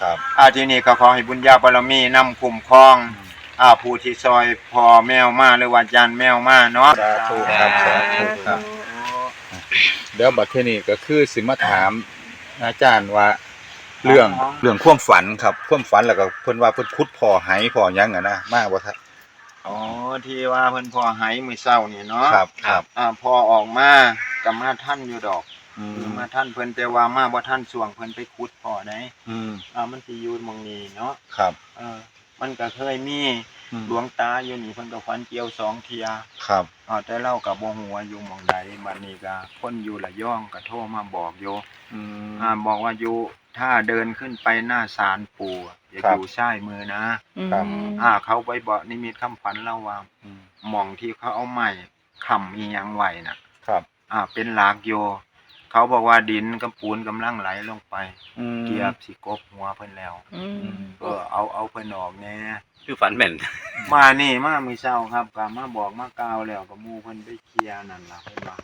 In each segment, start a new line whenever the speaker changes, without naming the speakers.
ครับ
อาทีนี้ก็ขอให้บุญญาบารมีนำคุ้มครองอ่าผู้ที่ซอยพ่อแมวมาหรือว่าจานแมวมาเนาะ
สาธุครับสาธุครับ เดี๋ยวบัดเทอนี้ก็คือสิมาถามอาจารย์ว่า เรื่องเรื่องความฝันครับความฝันแล้วก็เพิ่นว่าเพิ่นขุดพ่อไหพ่อหยังอะนะมาบ่ครับ
อ๋อที่ว่าเพิ่นพ่อไหมื้อเช้านี่เนาะ
ครับครับ
อ่าพอออกมาก็มาท่านอยู่ดอก
อื
คือ
ม
มาท่านเพิ่นแต่ว่ามาบ่ท่านสวงเพิ่นไปขุดพ่อได้
อืม
อ่ามันสิอยู่หมองนี้เนาะ
ครับ
เออ มันก็เคยมี
อืม
หลวงตาอยู่นี่เพิ่นก็ฟันเกี่ยวสองเที่ย
ครับ
อ่าแต่เล่ากับบ่ฮู้ว่าอยู่หม่องใดบัดนี้ก็คนอยู่ระยองก็โทรมาบอกอยู่
อืม
อ่าบอกว่าอยู่ถ้าเดินขึ้นไปหน้าศาลปู่อะอย่า
ครั
อบยู่ซ้ายมือนะ
ครับ
อ่า เขาไปบอกนิมิตคำฝันเราว่า
อืม
หม่องที่เขาเอาไม้ค้ำอีหยังไว้น่ะ
ครับ
อ่า เป็นหลากโย เขาบอกว่าดินกับปูนกำลังไหลลงไป
อืม
เกียบสิกบหัวเพิ่นแล้ว
อืม
เออเอาเอาเพิ่นออกแน่
คือฝันแม่น
มานี่มามื้อเช้าครับก็มาบอกมากล่าวแล้วก็หมู่เพิ่นไปเคลียร์นั่นล่ะเพิ่นว่า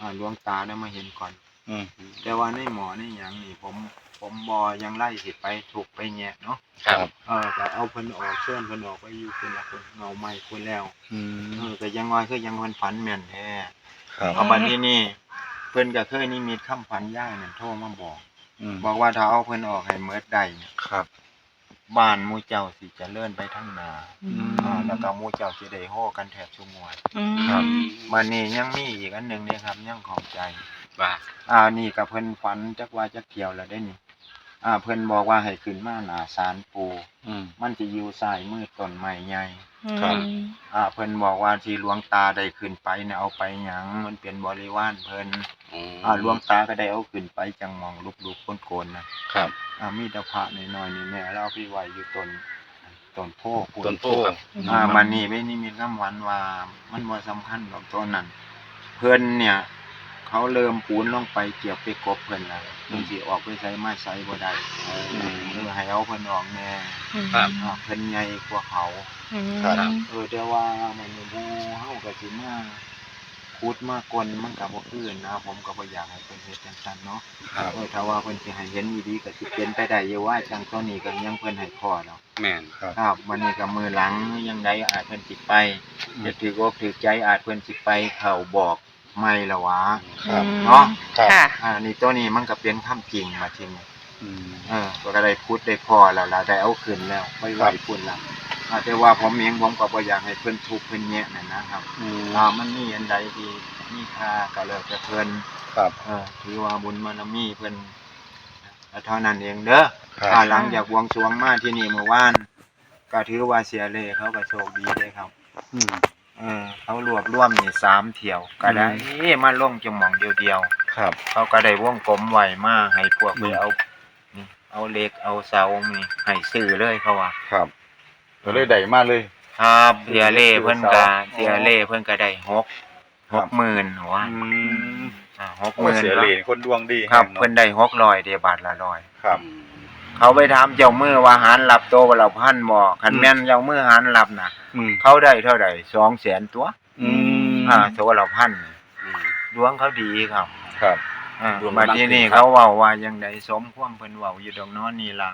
อ่าหลวงตาได้มาเห็นก่อน
อืม
แต่ว่าในหมอในหยังนี่ผมผมบ่ยังไล่สิไปถูกไปแยะเนาะ
ครับ
เออก็เอาเพิ่นออกเชิญเพิ่นออกไปอยู่เพิ่นละเพิ่นเงาไม้เพิ่นแล้ว
อื
เอ
ม
อก็ยังว่าคือยังเพิ่นฝันแม่นแท้
ครับ
เอาบัดนี้นี่ เพิ่นก็เคยนิมิตคำฝันย่ายนั่นโทรมาบอก
อืม
บอกว่าถ้าเอาเพิ่นออกให้เมิดได้เนี่ย
ครับ
บ้านหมู่เจ้าสิเจริญไปทั้งหนา
อืม
อ่าแล้วก็หมู่เจ้าสิได้โฮกันแทบทุกงวด
อืม
ครับ
บัดนี้ยังมีอีกอันหนึงเนี่ยครับยังของใจ
ว่า
อ่านี่ก็เพิ่นฝันจักว่าจักเที่ยวแล้วได้นี่อ่าเพิ่นบอกว่าให้ขึ้นมาหน้าศาลปู่
อืม
มันจะอยู่ซ้ายมือต้นไม้ใหญ่
ครับ
อ่า เพิ่นบอกว่าที่หลวงตาได้ขึ้นไปเนี่ยเอาไปหยังมันเป็นบริวารเพิ่นอ่าหลวงตาก็ได้เอาขึ้นไปจังมองลุกๆโกนๆนะครับ อ่ามีแตะพระน้อยๆนี่แม่แล้วเอาไปไว้อยู่ต้นต้นโพธิ์พุ่
ต้นโพครับ
อ่ามันนี่ไม่นี่มีคำหวานว่ามันบ่สำคัญดอกต้นนั้น เพิ่นเนี่ย เขาเริ่มปูนลงไปเกี่ยวไปกบเพิ่นแล้วเพิ่นสิออกไปใช้มาใช้บ่ได้เออให้เอาเพิ่นออกแน่
ครับ
อ่าเพิ่นใหญ่กว่าเขา
ครับ
เออแต่ว่ามันบ่เฮาก็สิมาขุดมากลมันก็บ่คือนะ ผมก็บ่อยากให้เพิ่นเฮ็ดจังซั่นเนาะ
ครับ
เออถ้าว่าเพิ่นสิให้เห็นอีดีก็สิเป็นไปได้อยู่ว่าจังตัวนี้ก็ยังเพิ่นให้พอแล้ว
แม่น
ครับ
ครับมันนี่ก็มือหลังยังไดอาจเพิ่นสิไปจะถือกอกถือใจอาจเพิ่นสิไปเข้าบอก ไม่ละวะ
ครับ
เนาะ
ครับ
ค่ะ
อ่านี่ตัวนี้มันก็เป็นคำจริงมาทีนี้
อืม
เออก็ได้พูดได้พอแล้วล่ะได้เอาขึ้นแล้วไปไหว
ครับ
พุ่นละอ่าแต่ว่าผมเองผมก็บ่อยากให้เพิ่นทุกข์เพิ่นแย่นั่นนะครับ
อืม
อ่ามันมีอันใดที่มีค่าก็แล้วแต่เพิ่น
ครับ
เออถือว่าบุญบารมีเพิ่นเท่านั้นเองเด้อ
ครับ
อ่าหลังจากบวงสรวงมาที่นี่เมื่อวาน ก็ถือว่าเสียเลยเขาก็โชคดีเลยครับ
อืม
เออเขารวบรวมนี่สามเที่ยวก็ได้มาลงจมองเดียวเดียว
ครับ
ๆเขาก็ได้วงกลมไว้มาให้พวก
อื
ไป
ม
เอานี่เอาเหล็กเอาเสานี่ให้ซื้อเลยเขาว่า
ครับก็เลยได้มาเลย
ครับเสียเล่เพิ่นก็
อ๋อ
เสียเล่เพิ่นก็ได้หก
ครั
ห
บ
กหมื่นหัว
อืม
อ่าหกห
โอ้
มื่น
เสียเหรียญคนดวงดี
ครับ
แห่ง
เพิ่นได้หกร้อยเดียบาทละร้อย
ครับ
เขาไปถามเจ้ามือว่าหารหลับโตว่าเราพันบ่คันแม่นเจ้ามือหารหลับน่ะ
อืม
เขาได้เท่าใดสองแสนตัว
อืม
อ่าตัวเราพัน
อืม
ดวงเขาดีครับ
ครับ
อ่า
ดวง
มา
บัง
ที่นี่
ครับ
เขาเว้าว่ายังไดสมความเพิ่นเว้าอยู่ดอกเน้อนี่ล่ะ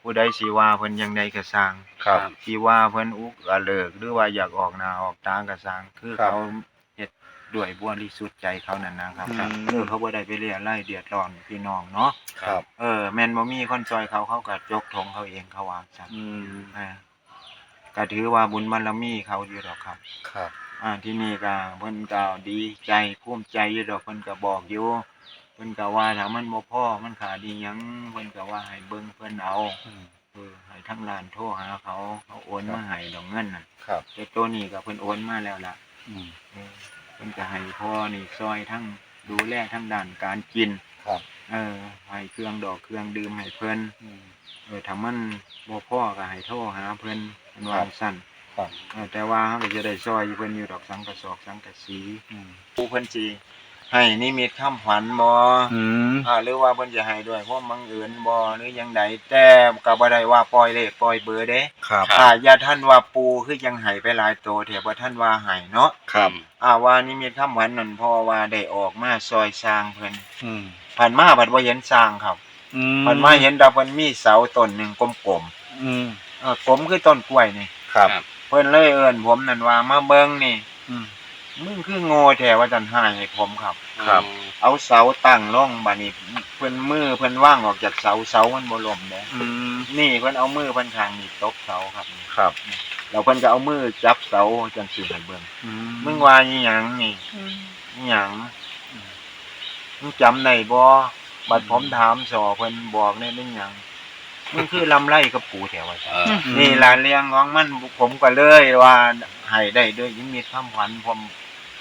ผู้ใดสิว่าเพิ่นยังไดก็สร้าง
ครับ
สิว่าเพิ่นอุกอะเลิกหรือว่าอยากออกหน้าออกตาก็สร้างคือ
ครับ
เขาเฮ็ ดด้วยบริสุทธิ์ใจเขานั่นนะครับ
อืม
คือเขาบ่ได้ไปเรียไล่เดือดร้อนพี่น้องเนาะ
ครับ
เออแม่นบ่มีคนซอยเขาเขาก็ยกธงเขาเองเขาวางซั่น
อืม
อ่าก็ถือว่าบุญบารมีเขาอยู่ดอกครับ
ครับ
อ่าที่นี่ก็เพิ่นก็ดีใจภูมิใจอยู่ดอกเพิ่นก็บอกอยู่เพิ่นก็ว่าถ้ามันบ่พอมันขาดอีหยังเพิ่นก็ว่าให้เบิ่งเพิ่นเอา
อืม
เออให้ทั้งร้านโทรหาเขาเขาโอนมาให้ดอกเงินน่ะ
ครับ
แต่ตัวนี้ก็เพิ่นโอนมาแล้วล่ะ
อืม
เออ เพิ่นก็ให้พ่อนี่ซอยทั้งดูแลทั้งด้านการกิน
ครับ
เออให้เครื่องดอกเครื่องดื่มให้เพิ่น
อืม
เออถ้ามันบ่พอก็ให้โทรหาเพิ่นเพิ่นว่า
ครับ
ซั่น
ครับ
เออแต่ว่าเราก็จะได้ซอยอยู่เพิ่นอยู่ดอกสังกะสอกสังกะสี
อืม
ผู้เพิ่นสิ ให้นิมิตคำขวัญบ่
อืม
อ่าหรือว่าเพิ่นจะให้ด้วยความบังเอิญบ่หรือยังใดแต่ก็บ่ได้ว่าปล่อยเลขปล่อยเบอร์เด้
ครับ
อ่าอย่าท่านว่าปูคือยังให้ไปหลายโตแถบ่ท่านว่าให้เนาะ
ครับ
อ่าว่านิมิตคำขวัญนั่นเพราะว่าได้ออกมาซอยสร้างเพิ่น
อืม
ผ่านมาบัดบ่เห็นสร้างครับ
อืม
เพิ่นมาเห็นดอกเพิ่นมีเสาต้นหนึงกลม
อืม
ๆเออกลมคือต้นกล้วยนี่
ครับ
ครับ
เพิ่นเลยเอิ้นผมนั่นว่ามาเบิ่งนี่
อืม
มึงคือโง่แท้ว่าจันหายให้ผมครับ
ครับ
เอาเสาตั้งลงบัดนี้เพิ่นมือเพิ่นว่างออกจากเสาเสามันบ่ล่มเด้
อืม
นี่เพิ่นเอามือเพิ่นข้างนี่ตบเสาครับนี่
ครับ
แล้วเพิ่นก็เอามือจับเสาจังซี่ให้เบิ่ง
อื
มึงว่าอีหยังนี่อีหยังมึงจำได้บ่บัดผมถามสอเพิ่นบอกได้เป็นหยังมึงคือลำไรกับปูแถวว่า
เอ
ซั่น
อ
นี่ล่ะเรื่องของมันผมก็เลยว่าให้ได้ด้วยยิ่งมีคำขวัญผม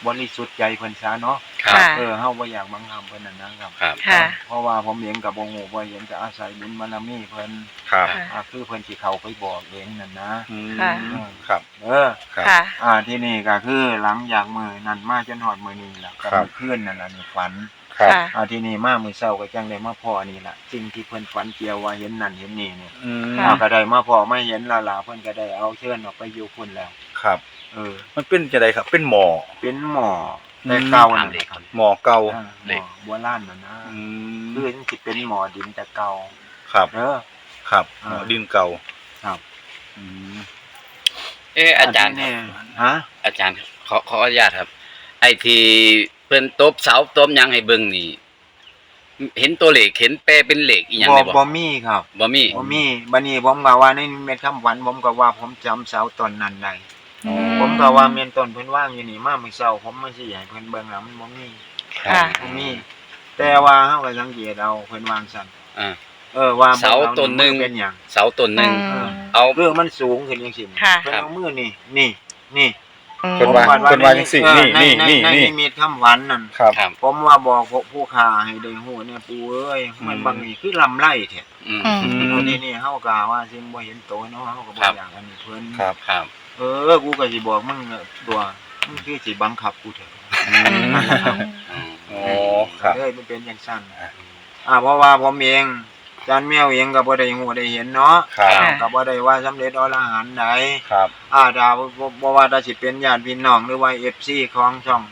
บริสุทธิ์ใจเพิ่นซะเนาะ
ครับ
ค่ะ
เออเฮาบ่อยากบังคับเพิ่นนั่นนะครับ
ครับ
ค่ะ
เพราะว่าผมเองก็บ่ฮู้ว่าเห็นจะอาศัยบุญบารมีเพิ่น
ครับ
ค่ะ
อ่าคือเพิ่นสิเข้าไปบอกเองนั่นนะ
อืม
ค่ะ
ครับ
เออ
ครับ
ค่ะ
อ่าที่นี่ก็คือหลังจากมื้อนั้นมาจนฮอดมื้อนี้ล่ะก็
ครับ
มื้อคืนนั่นล่ะนี่ฝัน
ครับ
ค่ะ
อ่าที่นี่มามื้อเช้าก็จังได้มาพอนี่ล่ะสิ่งที่เพิ่นฝันเกี่ยวว่าเห็นนั่นเห็นนี่เนี่ย
อืม
ค่ะ
อ่าก็ได้มาพอมาเห็นและล่ะเพิ่นก็ได้เอาเชิญออกไปอยู่พุ่นแล้ว
ครับ
เออ
มันเป็นจะไดครับ เป็นหมอ
เป็นหมอ
อืม
แต่เก่า
ตา
นั่
ม
น
เด็ก
ครับ
หมอเก่า
อ่าหมอโบราณน่ะนะ
อืม
คือมันสิเป็นหมอดินแต่เก่า
ครับ
เออ
ครับห
อ่าม
อดินเก่า
ครับ
อืม
เอออาจารย์
ที่
ค
นี่
รับ
ฮะ
อาจารย์ครับขอขออนุญาตครับ ไอ้ที่เพิ่นตบเสาตบหยังให้เบิ่งนี่เห็นตัวเลขเห็นแปลเป็นเลขอีหยัง
บ่
ได้บ่
บ่มีครับ
บ่มี
บ่มีบัดนี้ผมก็ว่าในเม็ดคำหวันผมก็ว่าผมจำเสาต้นนั้นได้
อืม
ผมก็ว่าเม็นต้นเพิ่นว่างอยู่นี่มามื้อเช้าผมมาสิให้เพิ่นเบิ่งแล้วมันบ่มี
ค่ะ
บ่มีแต่ว่าเฮาก็สังเกตเอาเพิ่นวางซั่น
อ่า
เออว่า
เสาต้นหนึ่ง
มือเป็นหยัง
เสาต้นหนึง
อืม
เอา
เรื่องมันสูงขึ้นจังซี่
ค่ะ
เพิ่นเอามือนี่นี่นี่
อืม
เพิ่นว่า
ผม
เพิ่นว่าจังซี่
เออ
นี่
ใน
นี่
ใน
นี่
ใน
นี่
นิมิตคำหวันนั่น
ครับ
ครับ
ผมว่าบอกพวกผู้ค้าให้ได้ฮู้เนี่ยปู่เอ้ยมัน
อืม
บางนี่คือลำไรแท้
อืม
อืม
อืม
เออนี่นี่เฮากะว่าซิงบ่เห็นโตเนาะเฮาก็บ่
ครับ
อยากอันนี้เพิ่น
ครับ
ครับ
เออ กูก็สิบอกมึงน่ะตัวมึงคือสิบังคับกูเถอะ
อืม
อืม
อ๋อครับ
เอ้ยมันเป็นจังซั่นอ่าเพราะว่าผมเองอาจารย์แมวเองก็บ่ได้ฮู้ได้เห็นเนาะ
ครับ
ค่ะ
ก็บ่ได้ว่าสำเร็จอรหันต์ใด
ครับ
อ่าดาวบ่บ่ว่าถ้าสิเป็นญาติพี่น้องหรือว่า FC ของช่อง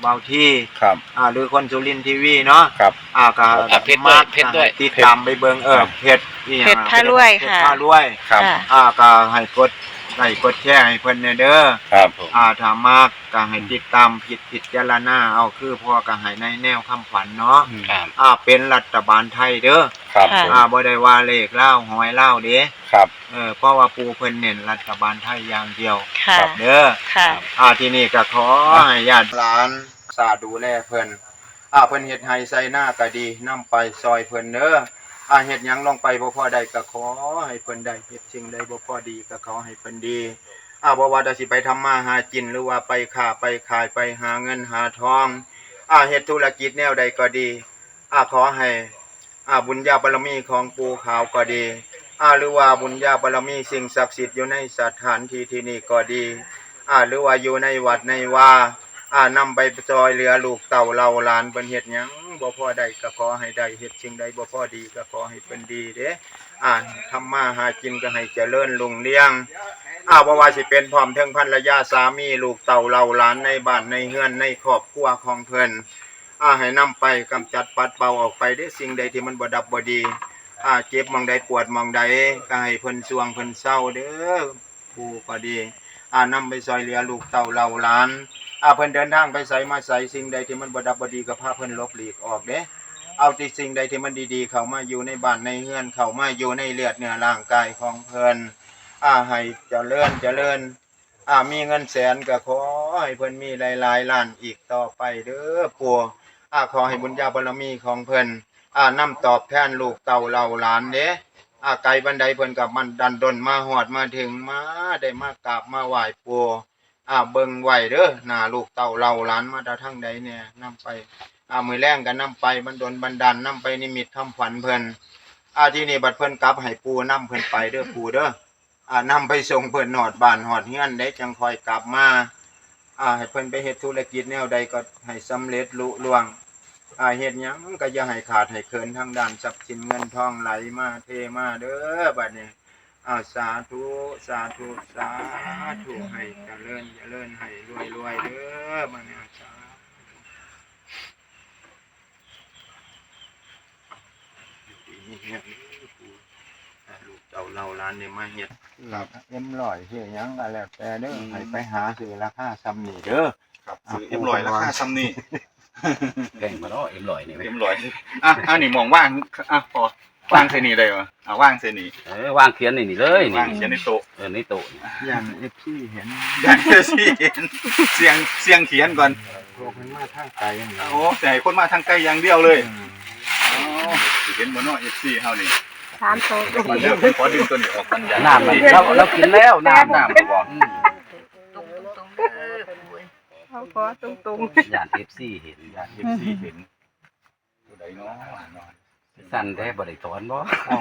เบาที่
ครับ
อ่าหรือคนสุรินทร์ทีวีเนาะ
ครับ
อ่าก็
อะเพชรด้วยเพชรด้วย
ติดตามไปเบิ่งเออเพชรนี่
เพชรพารวยค่ะ
เพชรพารวย
ครับ
ค่ะ
อ่าก็ให้กด ไลค์กดแชร์ให้เพิ่นแน่เด้อ
ครับ
ผม
อ่าถ้ามากก็ให้ติดตามผิดผิดจารณาเอาคือพ่อก็ให้ในแนวคำฝันเนาะ
ครับ
อ่าเป็นรัฐบาลไทยเด้อ
ครับ
ค่ะ
ผม
อ่าบ่ได้ว่าเลขเล่าหอยเล่าเด้
ครับ
เออเพราะว่าปูเพิ่นเน้นรัฐบาลไทยอย่างเดียว
ค่ะ
เด้อ
ค่ะ
อ่าที่นี่ก็ขอให้ญาติหลานสาดูแลเพิ่นอ่าเพิ่นเฮ็ดให้ใส่หน้าก็ดีนํไปซอยเพิ่นเด้อ อาเฮ็ดหยังลงไปบ่พอได้ก็ขอให้เพิ่นได้เฮ็ดสิ่งใดบ่พอดีก็ขอให้เพิ่นดีอ่าบ่ว่าจะสิไปทำมาหากินหรือว่าไปค้าไปขายไปหาเงินหาทองอาเฮ็ดธุรกิจแนวใดก็ดีอาขอให้อาบุญญาบารมีของปู่ขาวก็ดีอาหรือว่าบุญญาบารมีสิ่งศักดิ์สิทธิ์อยู่ในสถานที่ที่นี่ก็ดีอาหรือว่าอยู่ในวัดในว่าอานำไปจอยเรือลูกเต่าเราหลานเพิ่นเฮ็ดหยัง บ่พอได้ก็ขอให้ได้เฮ็ดสิ่งใดบ่พอดีก็ขอให้เพิ่นดีเด้อ่าทำมาหากินก็ให้เจริญรุ่งเรืองอ่าบ่ว่าสิเป็นพร้อมเทั้งภรรยาสามีลูกเต่าเราหลานในบ้านในเฮือนในครอบครัวของเพิ่นอ่าให้นำไปกำจัดปัดเป่าออกไปได้สิ่งใดที่มันบ่ดับบ่ดีอ่าเจ็บมองใดปวดมองใดก็ให้เพิ่นสวงเพิ่นเศร้าเด้อผู้ก็ดีอ่านำไปซอยเหลือลูกเต่าเหล่าหล้าน อ่าเพิ่นเดินทางไปใส่มาใส่สิ่งใดที่มันบดับบดีก็พาเพิ่นลบหลีกออกเด้เอาที่สิ่งใดที่มันดีๆ เข้ามาอยู่ในบ้านในเฮือนเข้ามาอยู่ในเลือดเนื้อร่างกายของเพิ่นอ่าให้เจริญเจริญอ่ามีเงินแสนก็ขอให้เพิ่นมีหลายๆล้านอีกต่อไปเด้อปู่อ่าขอให้บุญญาบารมีของเพิ่นอ่านำตอบแทนลูกเต่าเหล่าหลานเด้อาไกลบันไดเพิ่นกับมันดันดนมาหอดมาถึงมาได้มากราบมาไหว้ปู่ อ่าเบิ่งไหวเด้อหน้าลูกเต่าเราหลานมาแตาทางใดเนี่ยนํไปอ่ามือแรงกันนํไปบันดลบันดาลนํไปนิมิตคำฝันเพิ่นอ่าที่นี่บัดเพิ่นกลับให้ปู่นํเพิ่นไปเด้อปูเด้ออ่านํไปส่งเพิ่นหอดบ้านหอดเฮือนได้จังคอยกลับมาอ่าให้เพิ่นไปเฮ็ดธุรกิจแนวใดก็ให้สำเร็จลุล่วงอาเฮ็ดหยังก็อย่าให้ขาดให้เคินทางด้านทรัพย์สินเงินทองไหลมาเทมาเด้อบัดนี้ อาสาธุ สาธุ สาธุ ให้เจริญเจริญให้รวยรวยเด้อบัดนี้สาธุอยู่ดีมีมีเฮ็ดอ่าลูกเจ้าเล่าร้านนี่มาเฮ็ด
ครับ
เอ็มร้อยเฮ็ดหยังก็แล้วแต่เด้อ
อืม
ให้ไปหาซื้อราคาซ้ำนี่เด้อ
ครับซื้อเอ็มลอยราคาซ้ำนี่
แพงมาเนาะเอ็มลอยนี่เว้ย
เอ็มลอยอะอะนี่มองว่างอะพอ ว่างเซนี่ได้ปะอะว่างเซนี่
เออว่างเขียนนี่นี่เลยนี่
ว่างเขียนในโต๊ะ
เออในโต๊ะนี่
อย่าง FC เห็น
อยากจะสิเห็นเสียงเสียงเขียนก่อน
พวกมันมาทางไกลอย่างนี้
โอ้แต่ให้คนมาทางใกล้อย่างเดียวเลย
อืม
อ๋อสิเห็นบ่เนาะ FC เฮานี่
สามโต๊ะ
มันเดี๋ยวผมขอดึงตัวนี้ออกกันอย่า
น้ำมันเราเรากินแล้วน้ำ
น้ำบ่บอก
อืม
เขาขอตรงตรง
ย่านเอฟซีเห็น
อยาก FC เห็นตัวใดเนาะเนาะ
สั่นได้บ่ได้ถอนบ่
เอา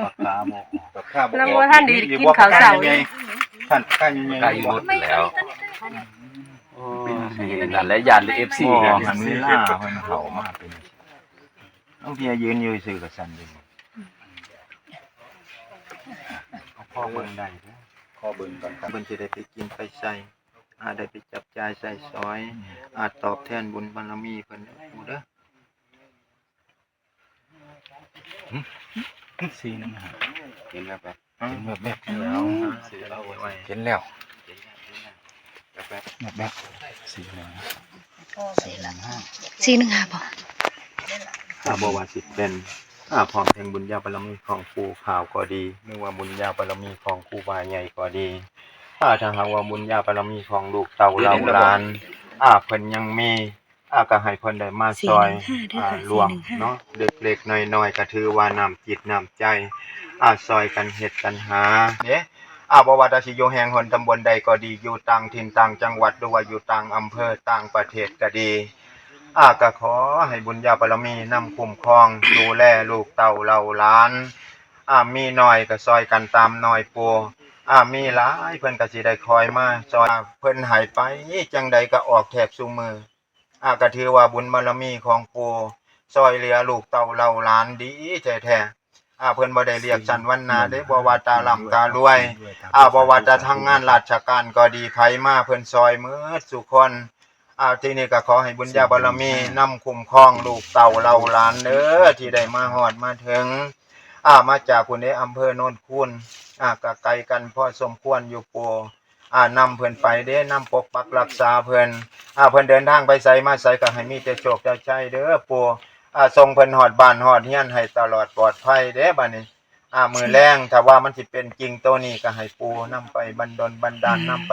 ปากกาบ่ออก
กับข้าว
ๆแล้วว่าท่านดีกินข้าวเสา
ไงท่านข้าวยังไง
ใกล้หมดแล้วโอ้ยนั่นแหละย่านเอฟซี
บ่
กัน
หันเวลาเพิ่นเข้ามาเป็นต้องเพียยืนอยู่ซื่อกับสั่นอยู่เอาพ่อเบิ่งได้เด้อ
ขอเบิ่งก่อนครับ
เพิ่นจะได้ไปกินไปใส่อาจได้ไปจับจ่ายใส่ซอย อาจตอบแทนบุญบารมีเพิ่นเด้อปู่เด้อ
สีนึงฮะ
เห็นแล้วแบบ
เห็นแบบแบบแล้วซื้อเอาไว้
เห็นแล้ว
แบบแบบ
แบบแบบสีนึงสีนึงห้า
สี่หนึ่งห้าบ่
ถ้าบ่ว่าสิเป็นอ่าพร้อมเพลงบุญญาบารมีของปู่ข่าวก็ดีไม่ว่าบุญญาบารมีของครูบาใหญ่ก็ดีถ้าถ้าหากว่าบุญญาบารมีของลูกเต่าเหล่าหลานอ่าเพิ่นยังมี อ่าก็ให้เพิ่นได้มาซอยอ่ารวมเนาะเล็กๆน้อยๆก็ถือว่าน้ำจิตน้ำใจอ่าซอยกันเฮ็ดกันหาเด้อ่าบ่ว่าแตาสิอยู่แห่งหนตำบลใดก็ดีอยู่ต่างถิ่นต่างจังหวัดหรือว่าอยู่ต่างอำเภอต่างประเทศก็ดีอ่าก็ขอให้บุญญาบารมีนำคุ้มครอง ดูแลลูกเต้าเหล่าหลาน อ่ามีน้อยก็ซอยกันตามน้อยปูอ่ามีหลายเพิ่นก็สิได้คอยมาซอยเพิ่นใหายไปจังใดก็ออกแทบซุมือ อ่าก็ถือว่าบุญบารมีของปู่ซอยเหลือลูกเต่าเหล่าหลานดีแท้ๆอ่าเพิ่นบ่ได้เรียกสันวันนาเด้บ่ว่าตาล่ำตารวยอ่าบ่ว่าจะทางงานราชการก็ดีไผมาเพิ่นซอยมืดสุคนอ่าที่นี่ก็ขอให้บุญญาบารมีนำคุ้มครองลูกเต่าเหล่าหลานเด้อที่ได้มาฮอดมาถึงอ่ามาจากคุณในอำเภอโนนคูนอ่าก็ไกลกันพอสมควรอยู่ปู อ่านำเพื่อนไปเด้นำปกปักรักษาเพื่อนอ่าเพื่อนเดินทางไปไสมาไสก็ให้มีแต่โชคแต่ชัยเด้อปูอ่าส่งเพิ่นหอดบ้านหอดเฮียนให้ตลอดปลอดภัยเด้บัดนี้อ่ามือแรงถ้าว่ามันสิเป็นจริงตัวนี้ก็ให้ปูนำไปบันดลบันดาลนำไป